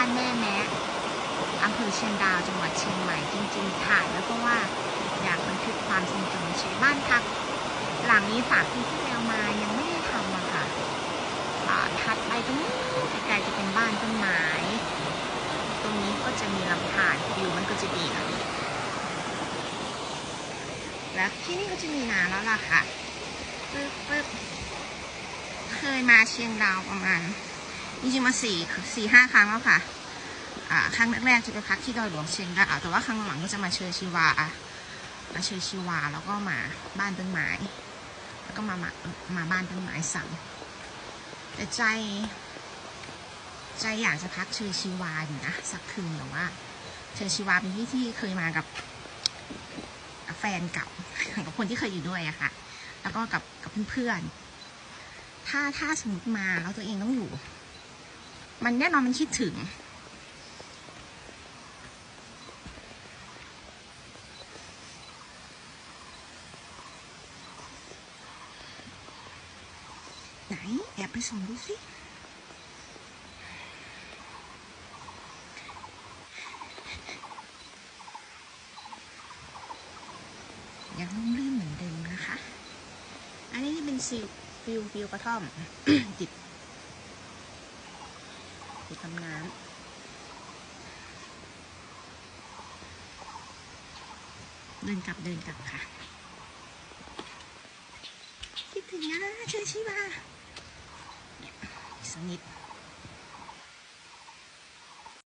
บ้านแม่แนะอำเภอเชียงดาวจังหวัดเชียงใหม่จริงๆถ่ายแล้วเพราะว่าอยากบันทึกความทรงจำชีวิตบ้านพัก หลังนี้ฝากที่ที่แล้วมายังไม่ได้ทำอะค่ะถัดไปตรงนี้ไกลๆจะเป็นบ้านต้นไม้ ตรงนี้ก็จะมีลำธารวิวมันก็จะดีน่อยแล้วที่นี่ก็จะมีน้ำแล้วล่ะค่ะปึ๊บปึ๊บเคยมาเชียงดาวประมาณ จริงๆมาสี่สี่ห้าครั้งแล้วค่ะอ่าครั้งแรกๆจะไปพักที่ดอยหลวงเชียงดาวแต่ว่าครั้งหลังก็จะมาเชยชีวามาเชยชีวาแล้วก็มาบ้านต้นไม้แล้วก็มามามาบ้านต้นไม้สั่งแต่ใจ ใจอยากจะพักเชยชีวาอยู่นะสักคืนแต่ว่าเชยชีวาเป็นที่ที่เคยมากับแฟนเก่ากับคนที่เคยอยู่ด้วยอะค่ะ แล้วก็กับกับเพื่อนๆถ้าถ้าสมมติมาแล้วตัวเองต้องอยู่ มันแน่นอนมันคิดถึง ไหน แอบไปส่องดูสิยังรุ่มรื่นเหมือนเดิมนะคะ อันนี้นี่เป็นซิลฟิวฟิวกระท่อมจิบ จิบทำน้ำเดินกลับเดินกลับค่ะ คิดถึงนะเชยชิวาสักนิด